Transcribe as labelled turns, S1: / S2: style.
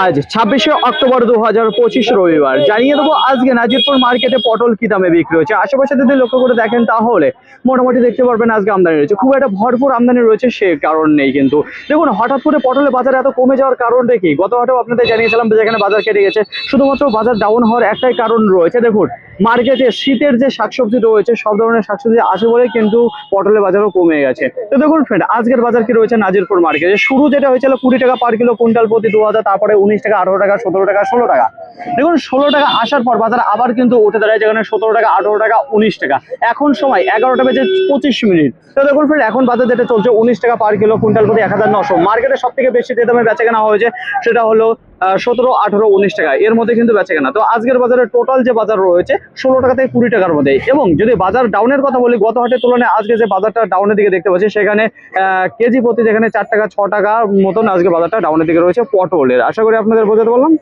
S1: আজ ছাব্বিশে অক্টোবর দু হাজার পঁচিশ রবিবার। জানিয়ে দেবো, আজকে নাজিরপুর মার্কেটে পটল কি দামে বিক্রি হচ্ছে? আশেপাশে যদি লক্ষ্য করে দেখেন তাহলে মোটামুটি দেখতে পারবেন আজকে আমদানি রয়েছে। খুব একটা ভরপুর আমদানি রয়েছে সে কারণ নেই কিন্তু। দেখুন, হঠাৎ করে পটলের বাজার এত কমে যাওয়ার কারণ কি? গত হাটেও আপনাদের জানিয়েছিলাম যেখানে বাজার কেটে গেছে, শুধুমাত্র বাজার ডাউন হওয়ার একটাই কারণ রয়েছে। দেখুন মার্কেটে শীতের যে শাকসবজি রয়েছে, সব ধরনের শাকসবজি আছে বলে কিন্তু পটলের বাজারও কমে গেছে। তো দেখুন ফ্রেন্ড আজকের বাজার কি রয়েছে নাজিরপুর মার্কেটে শুরু যেটা হয়েছিল কুড়ি টাকা পার কিলো কুইন্টাল প্রতি দু হাজার, তারপরে উনিশ টাকা, আঠারো টাকা, সতেরো টাকা, ষোলো টাকা। দেখুন, ষোলো টাকা আসার পর বাজার আবার কিন্তু উঠে দাঁড়ায়, যেখানে সতেরো টাকা, আঠারো টাকা, উনিশ টাকা। এখন সময় এগারোটা বেজে পঁচিশ মিনিট। তো দেখুন ফ্রেন্ড এখন বাজার যেটা চলছে, উনিশ টাকা পার কিলো কুইন্টাল প্রতি এক হাজার নশো মার্কেটে সব থেকে বেশি যে দামে বেচা কেনা হয়েছে, সেটা হলো সতেরো, আঠেরো, উনিশ টাকা। এর মধ্যে কিন্তু বেচে কেনা তো আজকের বাজারে টোটাল যে বাজার রয়েছে, ষোলো টাকা থেকে কুড়ি টাকার মধ্যে। এবং যদি বাজার ডাউনের কথা বলি, গত হাটের তুলনায় আজকে যে বাজারটা ডাউনের দিকে দেখতে পাচ্ছি, সেখানে কেজি প্রতি যেখানে চার টাকা, ছ টাকা মতন আজকে বাজারটা ডাউনের দিকে রয়েছে, পটলের। আশা করি আপনাদের বোঝাতে পারলাম?